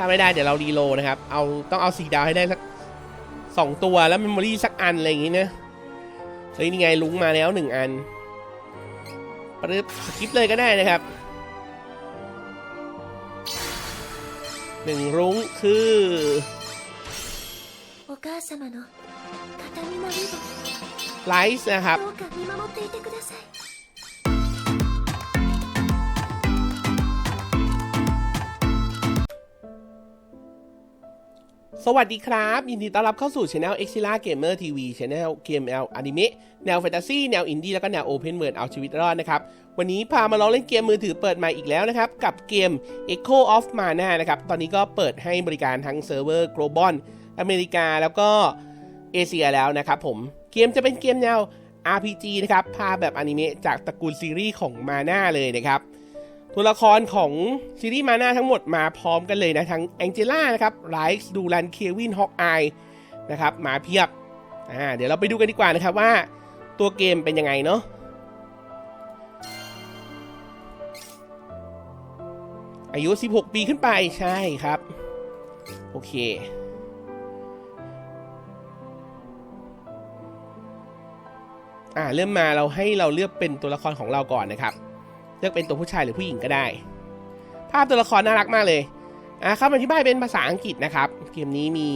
ถ้าไม่ได้เดี๋ยวเรารีโลนะครับ เอาต้องเอาสีดาวให้ได้สักสองตัวแล้วเมมโมรี่สักอันอะไรอย่างงี้นะเฮ้ยนี่ไงลุงมาแล้วหนึ่งอันปรึบสกิปเลยก็ได้นะครับหนึ่งรุ้งคือไลท์นะครับ สวัสดีครับ ยินดีต้อนรับเข้าสู่ช anel e x i l a Gamer TV Channel เกมแนวอนิเมะแนวแฟนตาซีแนวอินดี้แล้วก็แนวโอเพนเวิร์ดเอาชีวิตรอดนะครับ วันนี้พามาลองเล่นเกมมือถือเปิดใหม่อีกแล้วนะครับ กับเกม Echo of Mana นะครับ ตอนนี้ก็เปิดให้บริการทั้งเซิร์ฟเวอร์ global อเมริกาแล้วก็เอเชียแล้วนะครับผมเกมจะเป็นเกมแนว RPG นะครับพาแบบอนิเมะจากตระกูลซีรีส์ของ Mana เลยนะครับ ตัวละครของซีรีส์มาน่าทั้งหมดมาพร้อมกันเลยนะ ทั้งแองเจล่านะครับไรซ์ดูรันเควินฮอกอายนะครับมาเพียบอ่าเดี๋ยวเราไปดูกันดีกว่านะครับว่าตัวเกมเป็นยังไงเนาะอายุ 16 ปีขึ้นไปใช่ครับ โอเคอ่าเริ่มมาเราให้เราเลือกเป็นตัวละครของเราก่อนนะครับ เลือกเป็นตัวผู้ชายหรือผู้หญิงก็ได้ ภาพตัวละครน่ารักมากเลยอ่าเข้ามาที่บ้ายเป็นภาษาอังกฤษนะครับ เกมนี้มี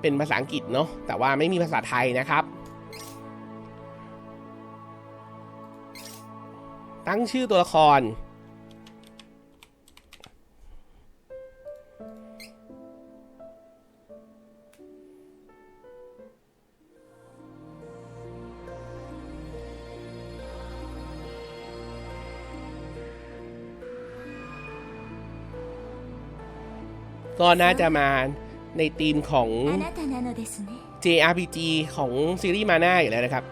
เป็นภาษาอังกฤษเนาะแต่ว่าไม่มีภาษาไทยนะครับ ตั้งชื่อตัวละคร ก็น่าจะมาในธีมของ JRPG ของซีรีส์มาน่าอยู่แล้วนะครับ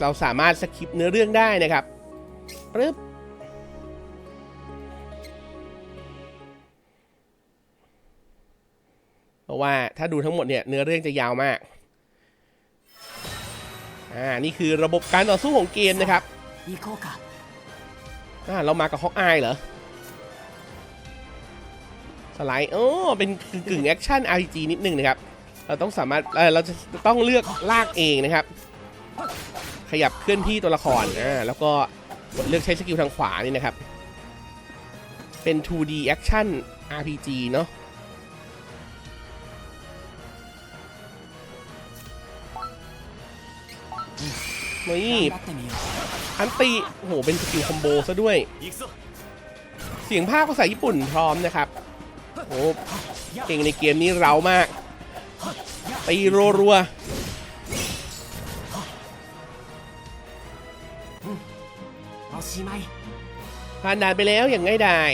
เราสามารถสคิปเนื้อเรื่องได้นะครับปึ๊บเพราะว่าถ้าดูทั้งหมดเนี่ยเนื้อเรื่องจะยาวมาก อ่านี่คือระบบการต่อสู้ของเกมนะครับอ่าเรามากับฮอกอายเหรอสไลด์โอ้เป็นกึ่งแอคชั่น RPG นิดนึงนะครับ เราต้องสามารถเออเราจะต้องเลือกลากเองนะครับ ขยับเคลื่อนที่ตัวละครอ่าแล้วก็เลือกใช้สกิลทางขวานี่นะครับ เป็น 2D แ action RPG เนาะ นี่อันตีโห เป็นสกิลคอมโบซะด้วย เสียงภาคภาษาญี่ปุ่นพร้อมนะครับ โอ้เก่งในเกมนี้เรามาก ตีรัวๆผ่านด่านไปแล้วอย่างง่ายดาย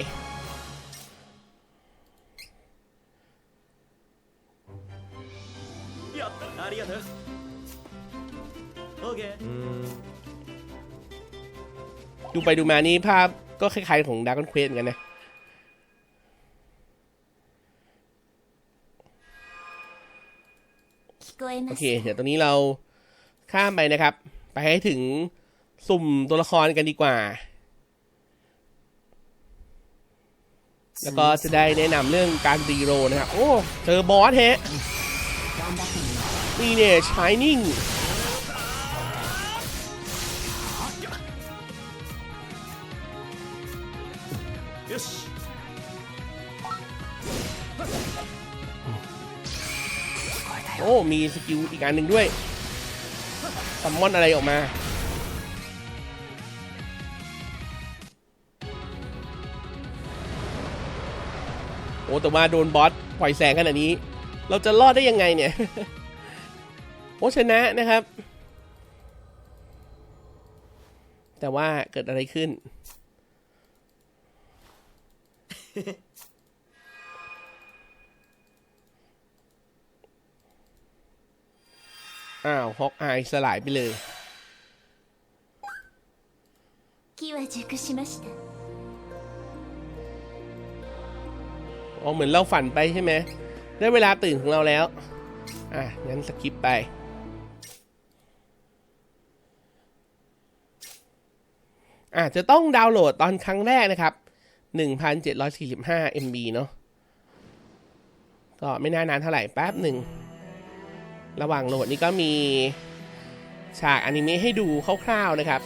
ไปดูมานี่ภาพก็คล้ายๆของดาร์กอนเควสนกันนะโอเค เดี๋ยวตรงนี้เราข้ามไปนะครับ ไปให้ถึงสุ่มตัวละครกันดีกว่า แล้วก็จะได้แนะนำเรื่องการดีโรนะครับ โอ้ เจอบอสเฮะนี่เนี่ยชายนิ่ง โอ้มีสกิลอีกอันหนึ่งด้วยซัมมอนอะไรออกมาโอ้แต่ว่าโดนบอสปล่อยแสงขนาดนี้ เราจะรอดได้ยังไงเนี่ยโอ้ชนะนะครับ แต่ว่าเกิดอะไรขึ้น อ้าวฮอกอายสลายไปเลยอ๋อเหมือนเราฝันไปใช่ไหมได้เวลาตื่นของเราแล้ว อะ งั้นสกิปไป อะ จะต้องดาวน์โหลดตอนครั้งแรกนะครับ 1,745 MB เนาะก็ไม่น่านานเท่าไหร่แป๊บหนึ่ง ระหว่างโหลดนี่ก็มีฉากอนิเมะให้ดูคร่าวๆนะครับ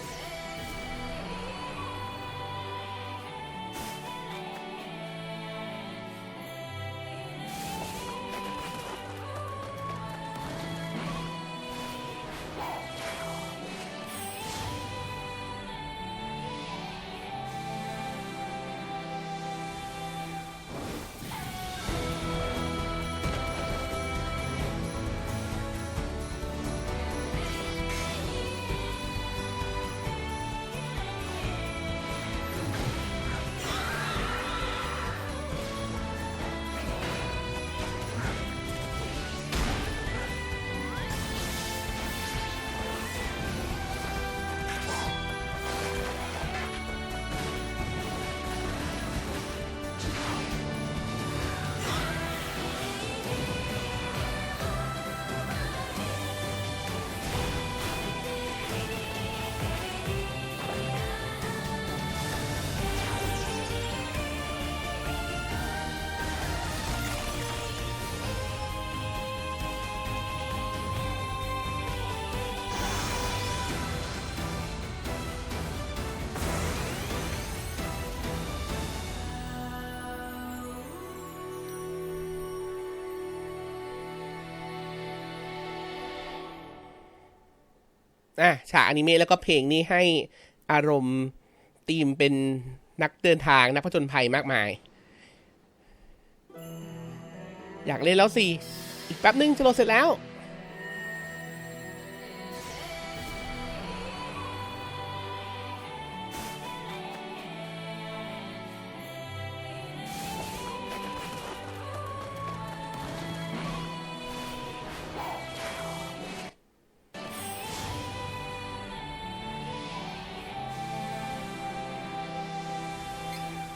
อะฉากอนิเมะแล้วก็เพลงนี้ให้อารมณ์ธีมเป็นนักเดินทางนักผจญภัยมากมาย อยากเล่นแล้วสิ อีกแป๊บนึงจะโหลดเสร็จแล้ว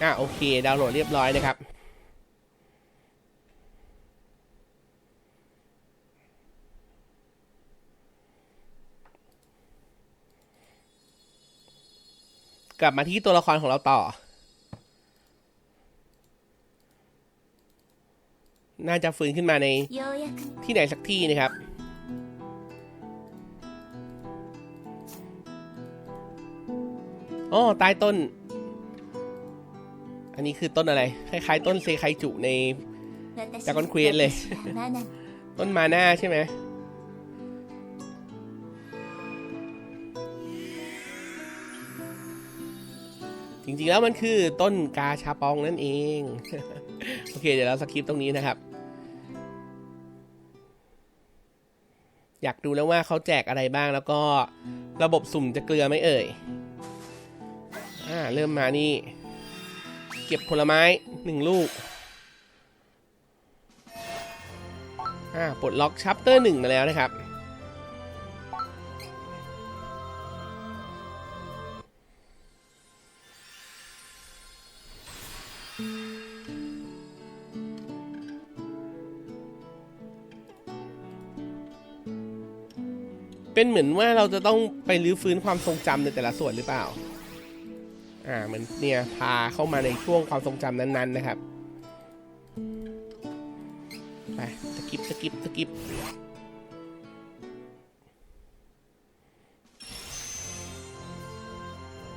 ่ะโอเค ดาวน์โหลดเรียบร้อยนะครับกลับมาที่ตัวละครของเราต่อ น่าจะฟื้นขึ้นมาในที่ไหนสักที่นะครับ อ๋อตายต้น อันนี้คือต้นอะไร คล้ายๆ ต้นเซไคจุในดากอนควีนเลย ต้นมาหน้าใช่ไหมจริงๆแล้วมันคือต้นกาชาปองนั่นเอง โอเค เดี๋ยวเราสคริปต์ตรงนี้นะครับ อยากดูแล้วว่าเขาแจกอะไรบ้างแล้วก็ระบบสุ่มจะเกลือไม่เอ่ย อ่า เริ่มมานี่ เก็บผลไม้หนึ่งลูก อ่า ปลดล็อกชัปเตอร์หนึ่งมาแล้วนะครับ เป็นเหมือนว่าเราจะต้องไปรื้อฟื้นความทรงจำในแต่ละส่วนหรือเปล่า อ่าเหมือนเนี่ยพาเข้ามาในช่วงความทรงจำนั้นๆนะครับไปสกิปสกิปสกิป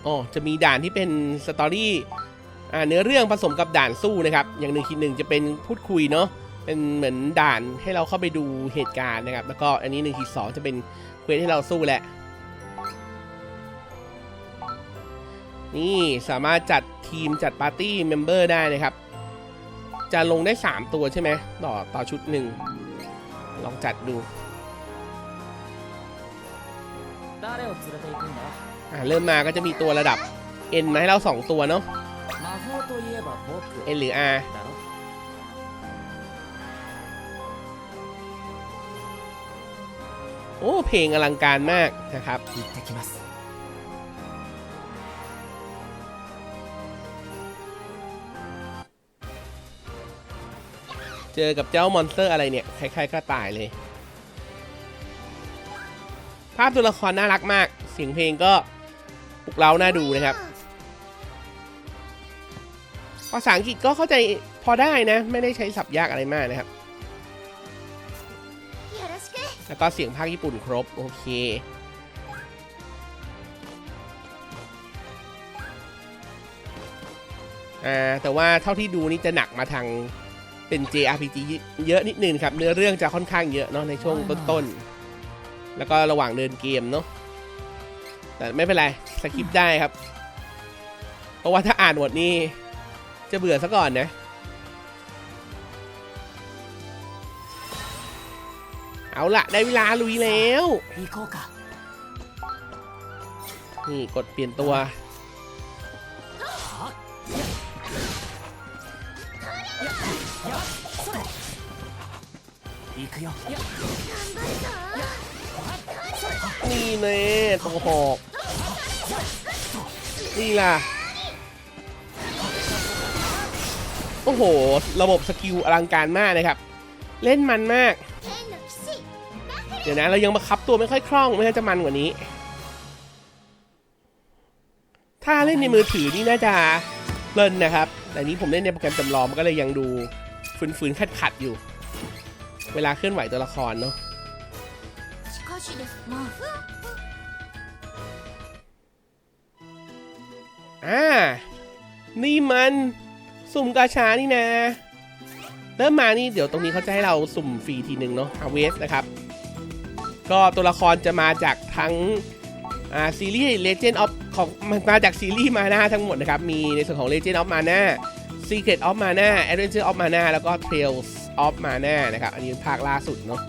อ๋อจะมีด่านที่เป็นสตอรี่อ่าเนื้อเรื่องผสมกับด่านสู้นะครับ อย่างหนึ่งทีหนึ่งจะเป็นพูดคุยเนาะเป็นเหมือนด่านให้เราเข้าไปดูเหตุการณ์นะครับ แล้วก็อันนี้หนึ่งทีสองจะเป็นเควสให้เราสู้แหละ นี่สามารถจัดทีมจัดปาร์ตี้เมมเบอร์ได้นะครับ จะลงได้ 3 ตัวใช่ไหมต่อต่อชุดหนึ่งลองจัดดูเริ่มมาก็จะมีตัวระดับ N มาให้เรา 2 ตัวเนาะ N หรือ R โอ้ เพลงอลังการมากนะครับ เจอกับเจ้ามอนสเตอร์อะไรเนี่ยใครๆก็ตายเลย ภาพตัวละครน่ารักมาก เสียงเพลงก็ปลุกเร้าน่าดูนะครับ ภาษาอังกฤษก็เข้าใจพอได้นะ ไม่ได้ใช้สับยากอะไรมากนะครับ แล้วก็เสียงภาคญี่ปุ่นครบ โอเคอ่าแต่ว่าเท่าที่ดูนี่จะหนักมาทาง เป็น JRPG เยอะนิดนึงครับ เนื้อเรื่องจะค่อนข้างเยอะเนาะในช่วงต้นๆ แล้วก็ระหว่างเดินเกมเนาะ แต่ไม่เป็นไร สกิปได้ครับ เพราะว่าถ้าอ่านหมดนี่จะเบื่อซะก่อนนะเอาละได้เวลาลุยแล้ว นี่กดเปลี่ยนตัว นี่เน่ตัวหกนี่ล่ะ โอ้โห ระบบสกิลอลังการมากนะครับ เล่นมันมาก เดี๋ยวนะ เรายังบังคับตัวไม่ค่อยคล่องไม่น่าจะมันกว่านี้ ถ้าเล่นในมือถือนี่น่าจะเล่นนะครับ แต่นี้ผมเล่นในโปรแกรมจำลองมันก็เลยยังดูฝืนๆขัดๆอยู่ เวลาเคลื่อนไหวตัวละครเนาะอ่า นี่มันสุ่มกาชานี่นะ เริ่มมานี่เดี๋ยวตรงนี้เขาจะให้เราสุ่มฟรีทีหนึ่งเนาะอเวสนะครับ ก็ตัวละครจะมาจากทั้งอ่าซีรีส์ Legend of ของมาจากซีรีส์มาหน้าทั้งหมดนะครับ มีในส่วนของ Legend of Mana Secret of Mana Adventure of Mana แล้วก็ Tales of Mana นะครับ อันนี้เป็นภาคล่าสุดเนาะ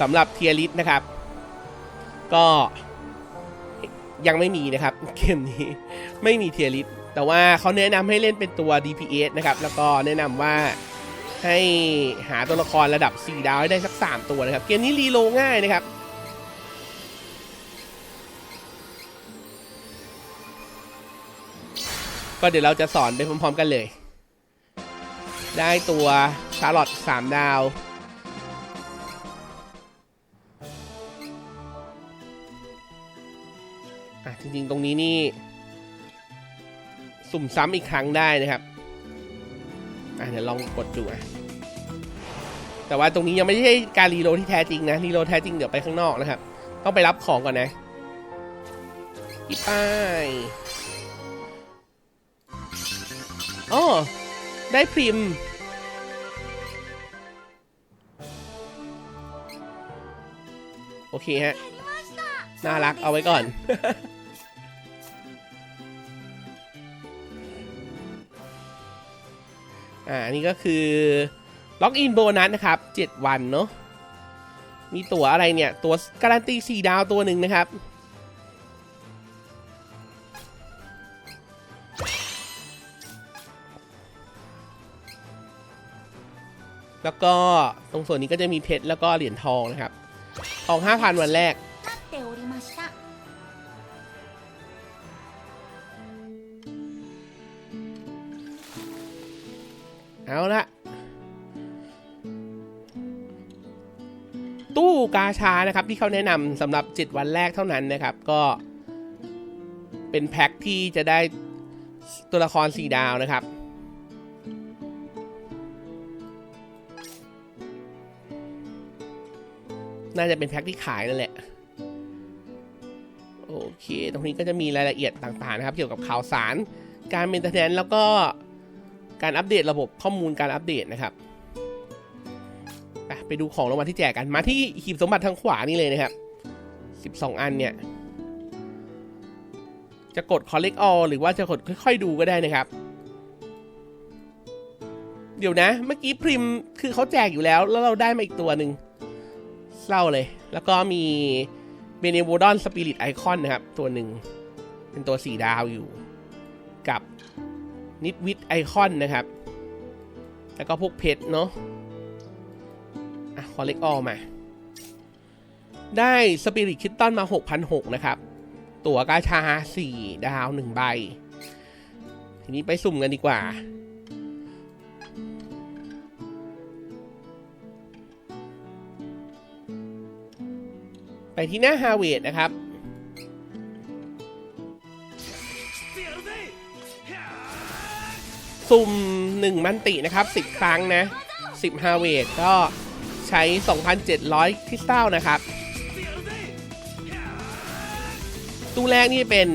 สำหรับเทียริสนะครับ ก็ยังไม่มีนะครับ เกมนี้ไม่มีเทียริสแต่ว่าเขาแนะนำให้เล่นเป็นตัว DPS นะครับ แล้วก็แนะนำว่าให้หาตัวละครระดับ 4 ดาวให้ได้สัก 3 ตัวนะครับ เกมนี้รีโลง่ายนะครับ ก็เดี๋ยวเราจะสอนไปพร้อมๆกันเลย ได้ตัวชาร์ลอต3ดาว อะจริงๆตรงนี้นี่ สุ่มซ้ำอีกครั้งได้นะครับ อะเดี๋ยวลองกดดูอะแต่ว่าตรงนี้ยังไม่ใช่การรีโลที่แท้จริงนะรีโลแท้จริงเดี๋ยวไปข้างนอกนะครับ ต้องไปรับของก่อนนะอีป้าย อ๋อได้พริม โอเคฮะ น่ารักเอาไว้ก่อน อ่านนี้ก็คือล็อกอินโบนัสนะครับ 7 วันเนาะมีตั๋วอะไรเนี่ย ตั๋วการันตี 4 ดาวตัวหนึ่งนะครับ วก็ตรงส่วนนี้ก็จะมีเพชรแล้วก็เหรียญทองนะครับ ทอง 5,000 วันแรก เอาละตู้กาชานะครับที่เขาแนะนำสำหรับ 7 วันแรกเท่านั้นนะครับ ก็ เป็นแพ็คที่จะได้ตัวละคร 4 ดาวนะครับ น่าจะเป็นแพ็คที่ขายนั่นแหละ โอเค ตรงนี้ก็จะมีรายละเอียดต่างๆนะครับ เกี่ยวกับข่าวสาร การเมนเทนแนนแล้วก็การอัปเดตระบบข้อมูลการอัปเดตนะครับไปไปดูของรางวัลที่แจกกัน มาที่หีบสมบัติทางขวานี่เลยนะครับ 12 อันเนี่ย จะกด collect all หรือว่าจะกดค่อยๆดูก็ได้นะครับเดี๋ยวนะ เมื่อกี้พริมคือเขาแจกอยู่แล้ว แล้วเราได้มาอีกตัวหนึ่ง เศร้าเลย แล้วก็มีเบเนโวดอนสปิริตไอคอนนะครับ ตัวหนึ่งเป็นตัวสีดาวอยู่ กับนิดวิดไอคอนนะครับ แล้วก็พวกเพชรเนาะอะคอเล็กออมา ได้สปิริตคิตตันมา 6,600 นะครับ ตั๋วกาชา 4 ดาว 1 ใบ ทีนี้ไปสุ่มกันดีกว่า ไปที่หน้าฮาเวดนะครับ สุ่ม1มันตินะครับ 10 ครั้งนะ 10ฮาเวดก็ใช้ 2,700คริสตัลนะครับ ตู้แรกนี่เป็น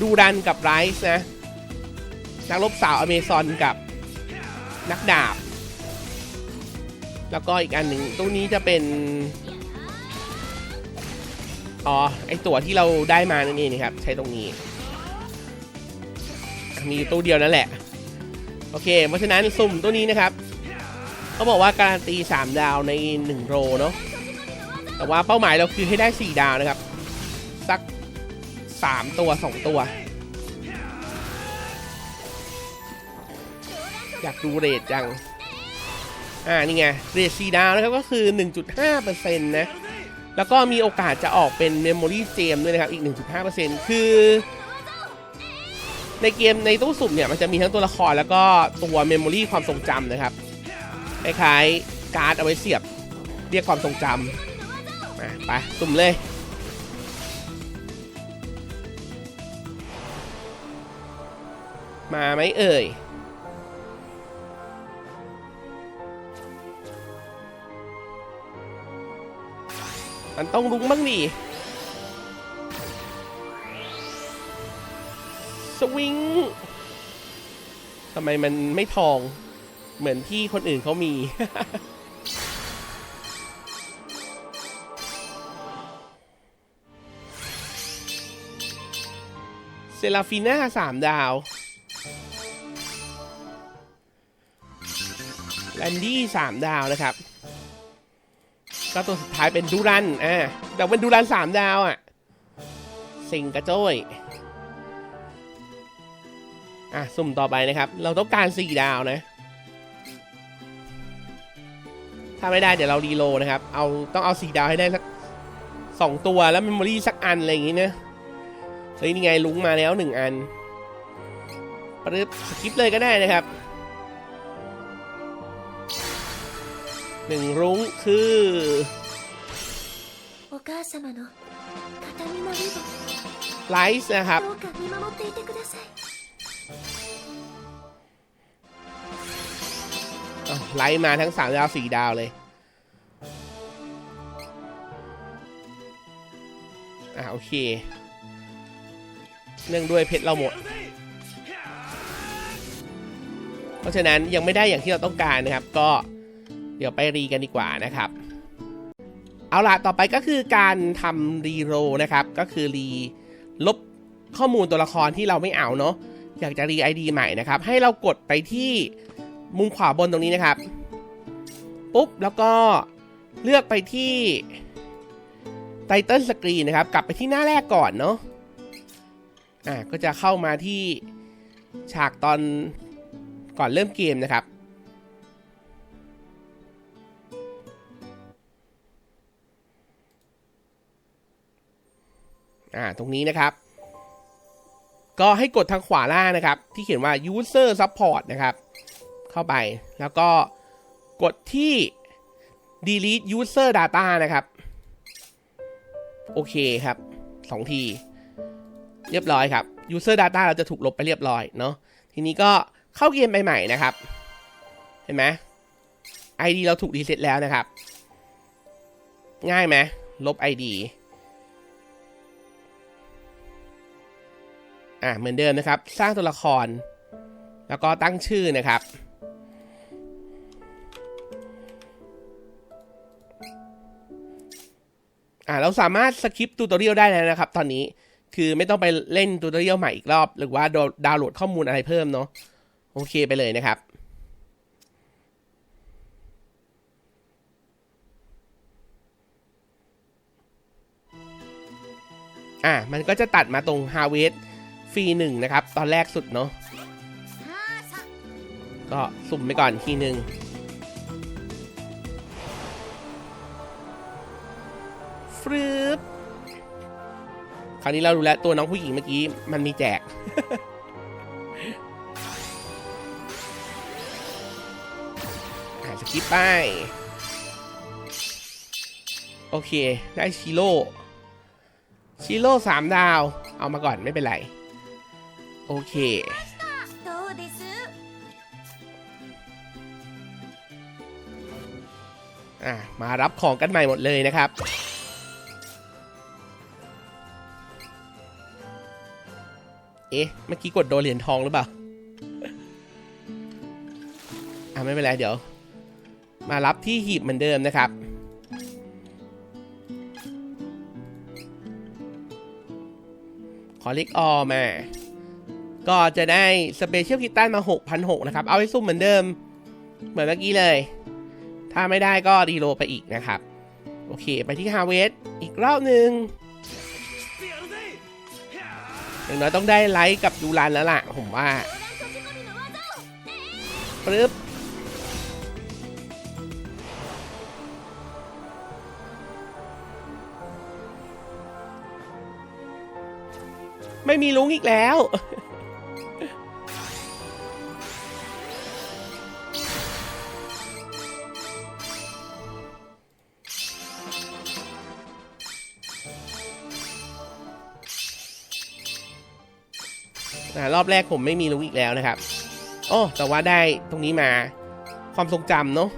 ดูดันกับไรส์นะ นักลบสาวอเมซอนกับนักดาบ แล้วก็อีกอันหนึ่งตู้นี้จะเป็น อ๋อ ไอตัวที่เราได้มานั่นเองนะครับ ใช้ตรงนี้ มีตู้เดียวนั่นแหละ โอเค เพราะฉะนั้นสุ่มตัวนี้นะครับเขาบอกว่าการันตี 3 ดาวใน 1 โรเนาะ แต่ว่าเป้าหมายเราคือให้ได้ 4 ดาวนะครับ สัก 3 ตัว 2 ตัว อยากดูเรทจัง อ่านี่ไงเรท4ดาวนะครับก็คือ 1.5%นะแล้วก็มีโอกาสจะออกเป็น Memory Gem ด้วยนะครับ อีก 1.5%คือ ในเกมในตู้สุ่มเนี่ย มันจะมีทั้งตัวละครแล้วก็ตัวเมมโมรี่ความทรงจำนะครับ คล้ายๆ การ์ดเอาไว้เสียบเรียกความทรงจำมาไป สุ่มเลย มาไหมเอ่ย มันต้องรุ้งบ้างดิสวิงทำไมมันไม่ทองเหมือนที่คนอื่นเขามี เซราฟิน่าสามดาว แลนดี้สามดาวนะครับ ก็ตัวสุดท้ายเป็นดูรันอ่าแต่เป็นดูรันสามดาวอะสิงกระโจ้ยอะสุ่มต่อไปนะครับ เราต้องการสี่ดาวนะ ถ้าไม่ได้เดี๋ยวเรารีโลนะครับ เอาต้องเอาสี่ดาวให้ได้สักสองตัวแล้วเมมโมรี่สักอันอะไรอย่างงี้นะเฮ้ยนี่ไงลุงมาแล้วหนึ่งอันปึ๊บสกิปเลยก็ได้นะครับ หนึ่งรุ้งคือไลฟ์นะครับ ไลท์มาทั้งสามดาวสี่ดาวเลยอ่าโอเค เนื่องด้วยเพชรเราหมด เพราะฉะนั้นยังไม่ได้อย่างที่เราต้องการนะครับ ก็ เดี๋ยวไปรีกันดีกว่านะครับ เอาล่ะต่อไปก็คือการทำรีโรนะครับ ก็คือรีลบข้อมูลตัวละครที่เราไม่เอาเนาะอยากจะรี ID ใหม่นะครับ ให้เรากดไปที่มุมขวาบนตรงนี้นะครับ ปุ๊บ แล้วก็เลือกไปที่ไตเติลสกรีนนะครับ กลับไปที่หน้าแรกก่อนเนาะอ่าก็จะเข้ามาที่ฉากตอนก่อนเริ่มเกมนะครับ อ่าตรงนี้นะครับ ก็ให้กดทางขวาล่างนะครับ ที่เขียนว่า user support นะครับ เข้าไปแล้วก็กดที่ delete user data นะครับ โอเคครับสองทีเรียบร้อยครับ user data เราจะถูกลบไปเรียบร้อยเนาะทีนี้ก็เข้าเกมไปใหม่นะครับ เห็นไหม ID เราถูกรีเซ็ตแล้วนะครับ ง่ายไหมลบ ID อะเหมือนเดิมนะครับ สร้างตัวละคร แล้วก็ตั้งชื่อนะครับ อ่าเราสามารถสคิปตูตอเรียลได้แล้วนะครับ ตอนนี้คือไม่ต้องไปเล่นตูตอเรียลใหม่อีกรอบ หรือว่าดาวน์โหลดข้อมูลอะไรเพิ่มเนาะโอเคไปเลยนะครับอะมันก็จะตัดมาตรง Harvest ฟรีหนึ่งนะครับ ตอนแรกสุดเนาะก็สุ่มไปก่อนทีหนึ่งฟรึบคราวนี้เราดูแลตัวน้องผู้หญิงเมื่อกี้ มันมีแจก หาสกิปไปโอเค ได้ชิโร่ชิโร่สามดาว เอามาก่อนไม่เป็นไร โอเค อะ มารับของกันใหม่หมดเลยนะครับ เอ๊ะ เมื่อกี้กดโดนเหรียญทองหรือเปล่า อะ ไม่เป็นไร เดี๋ยว มารับที่หีบเหมือนเดิมนะครับขอเล็กออมา ก็จะได้สเปเชียลคิตตันมา 6,600 นะครับ เอาไว้ซุ่มเหมือนเดิม เหมือนเมื่อกี้เลย ถ้าไม่ได้ก็รีโลไปอีกนะครับ โอเค ไปที่ฮาเวสอีกรอบหนึ่งอย่างน้อยต้องได้ไลค์กับดูรันแล้วล่ะ ผมว่าปึ๊บไม่มีลุงอีกแล้ว รอบแรกผมไม่มีลุงอีกแล้วนะครับโอ้แต่ว่าได้ตรงนี้มาความทรงจำเนาะ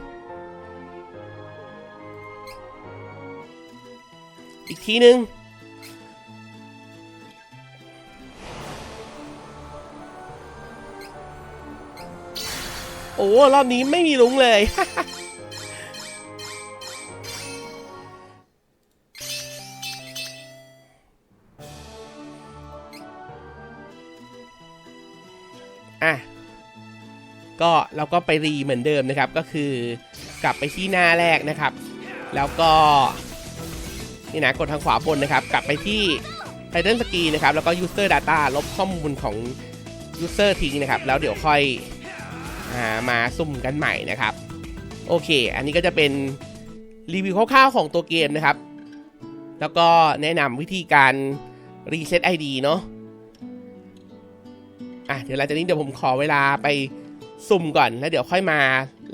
อีกทีนึงโอ้รอบนี้ไม่มีลุงเลย เราก็ไปรีเหมือนเดิมนะครับ ก็คือกลับไปที่หน้าแรกนะครับ แล้วก็นี่นะกดทางขวาบนนะครับ กลับไปที่ Title Screen นะครับ แล้วก็ User Data ลบข้อมูลของ User ทิ้งนะครับ แล้วเดี๋ยวค่อยอามาซุ่มกันใหม่นะครับ โอเค อันนี้ก็จะเป็นรีวิวคร่าวๆของตัวเกมนะครับ แล้วก็แนะนำวิธีการรีเซ็ต ID เนาะอะเดี๋ยวหลังจากนี้เดี๋ยวผมขอเวลาไป สุ่มก่อนแล้วเดี๋ยวค่อยมา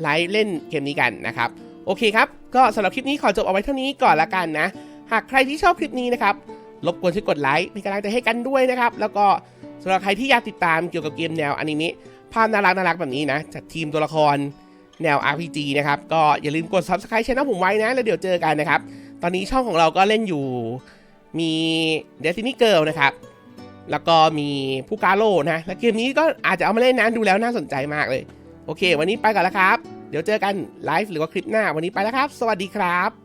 ไลฟ์เล่นเกมนี้กันนะครับ โอเคครับ ก็สำหรับคลิปนี้ขอจบเอาไว้เท่านี้ก่อนละกันนะ หากใครที่ชอบคลิปนี้นะครับรบกวนช่วยกดไลค์เป็นกำลังใจให้กันด้วยนะครับ แล้วก็สำหรับใครที่อยากติดตามเกี่ยวกับเกมแนวอนิเมะภาพน่ารักน่ารักแบบนี้นะจากทีมตัวละครแนว RPG นะครับ ก็อย่าลืมกด Subscribe ช่องผมไว้นะ แล้วเดี๋ยวเจอกันนะครับ ตอนนี้ช่องของเราก็เล่นอยู่มี Destiny Girl นะครับ แล้วก็มีผู้กาโลนะ และเกมนี้ก็อาจจะเอามาเล่นนะดูแล้วน่าสนใจมากเลย โอเค วันนี้ไปก่อนแล้วครับ เดี๋ยวเจอกันไลฟ์หรือว่าคลิปหน้า วันนี้ไปแล้วครับ สวัสดีครับ